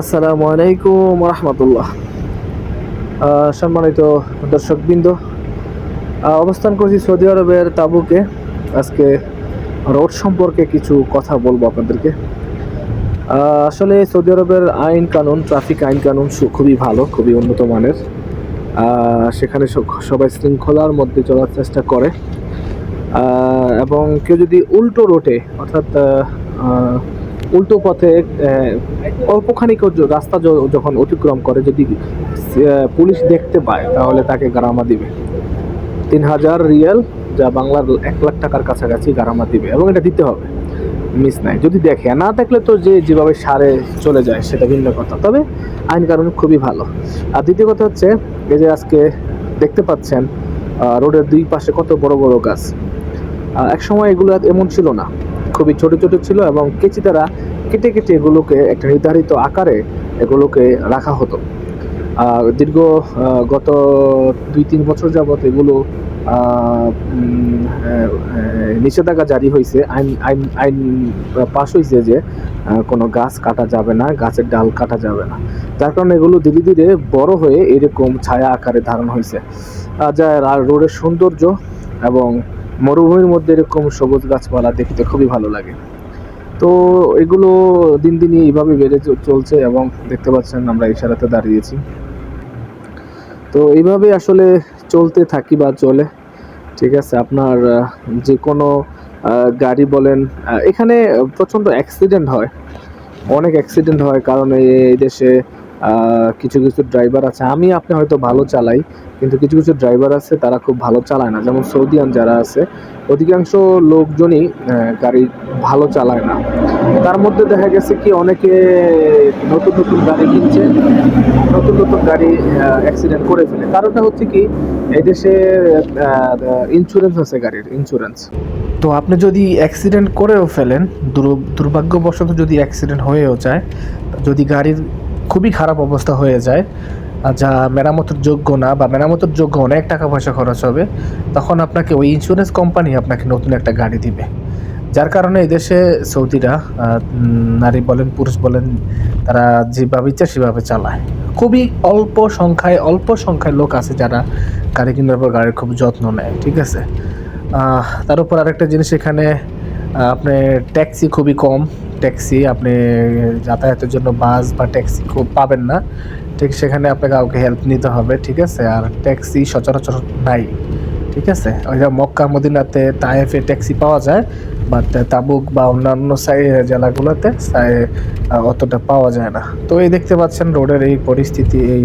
আসসালামু আলাইকুম রহমতুল্লাহ। সম্মানিত দর্শকবৃন্দ অবস্থান করছি সৌদি আরবের তাবুকে। আজকে রোড সম্পর্কে কিছু কথা বলব আপনাদেরকে। আসলে সৌদি আরবের আইন কানুন, ট্রাফিক আইন কানুন খুবই ভালো, খুবই উন্নত মানের। সেখানে সবাই শৃঙ্খলার মধ্যে চলার চেষ্টা করে। এবং কেউ যদি উল্টো রোটে, অর্থাৎ উল্টো পথে অল্পখানিক রাস্তা যখন অতিক্রম করে, যদি পুলিশ দেখতে পায়, তাহলে তাকে গারামা দিবে। তিন হাজার রিয়াল, যা বাংলার এক লাখ টাকার কাছাকাছি গারামা দিবে, এবং এটা দিতে হবে। মিস নাই। যদি দেখে না দেখলে তো যে যেভাবে সারে চলে যায়, সেটা ভিন্ন কথা। তবে আইন কারণ খুবই ভালো। আর দ্বিতীয় কথা হচ্ছে, এই যে আজকে দেখতে পাচ্ছেন রোডের দুই পাশে কত বড় বড় গাছ। এক সময় এগুলো এমন ছিল না। খুবই ছোট ছোট ছিল এবং কেচি দ্বারা কেটে কেটে এগুলোকে একটা নির্ধারিত আকারে এগুলোকে রাখা হতো। দীর্ঘ গত দুই তিন বছর যাবত এগুলো নিষেধাজ্ঞা জারি হয়েছে আইন আইন আইন পাশ হয়েছে যে কোনো গাছ কাটা যাবে না, গাছের ডাল কাটা যাবে না। যার কারণে এগুলো ধীরে ধীরে বড় হয়ে এরকম ছায়া আকারে ধারণ হয়েছে যা রোডের সৌন্দর্য এবং মরুভূমির মধ্যে এরকম সবুজ গাছপালা দেখতে খুবই ভালো লাগে। তো এগুলো দিন দিনই এইভাবে বেড়ে চলছে এবং দেখতে পাচ্ছেন আমরা ইশারাতে দাঁড়িয়েছি। তো এইভাবে আসলে চলতে থাকি বা চলে। ঠিক আছে, আপনার যে কোনো গাড়ি বলেন এখানে প্রচণ্ড অ্যাক্সিডেন্ট হয়। অনেক অ্যাক্সিডেন্ট হয় কারণ এই দেশে কিছু কিছু ড্রাইভার আছে। আমি, আপনি হয়তো ভালো চালাই, কিন্তু কিছু কিছু ড্রাইভার আছে, তারা খুব ভালো চালায় না। যেমন সৌদিয়ান যারা আছে, অধিকাংশ লোকজনই গাড়ি ভালো চালায় না। তার মধ্যে দেখা গেছে কি, অনেকে নতুন নতুন গাড়ি কিনছে, নতুন নতুন গাড়ি অ্যাক্সিডেন্ট করে ফেলে। কারণটা হচ্ছে কি, এই দেশে ইন্স্যুরেন্স আছে গাড়ির ইন্স্যুরেন্স তো আপনি যদি অ্যাক্সিডেন্ট করেও ফেলেন দুর্ভাগ্যবশত যদি অ্যাক্সিডেন্ট হয়েও যায়, যদি গাড়ির খুবই খারাপ অবস্থা হয়ে যায়। যা মেরামতের যোগ্য না বা মেরামতের যোগ্য অনেক টাকা পয়সা খরচ হবে তখন আপনাকে ওই ইন্স্যুরেন্স কোম্পানি আপনাকে নতুন একটা গাড়ি দিবে। যার কারণে এদেশে সৌদিরা নারী বলেন পুরুষ বলেন তারা যেভাবে ইচ্ছা সেভাবে চালায়। খুবই অল্প সংখ্যায় অল্প সংখ্যায় লোক আছে যারা গাড়ি কেনার পর গাড়ির খুব যত্ন নেয় ঠিক আছে? তার উপর আরেকটা জিনিস এখানে আহ, আপনার ট্যাক্সি খুবই কম। ট্যাক্সি, আপনি যাতায়াতের জন্য বাস বা ট্যাক্সি খুব পাবেন না। ঠিক সেখানে আপনাকে কাউকে হেল্প নিতে হবে, ঠিক আছে? আর ট্যাক্সি সচরাচর নাই, ঠিক আছে? ওইটা মক্কা, মদিনাতে তায়েফে ট্যাক্সি পাওয়া যায় বাট তাবুক বা অন্যান্য সাই, জেলাগুলোতে অতটা পাওয়া যায় না। তো এই দেখতে পাচ্ছেন, রোডের এই পরিস্থিতি, এই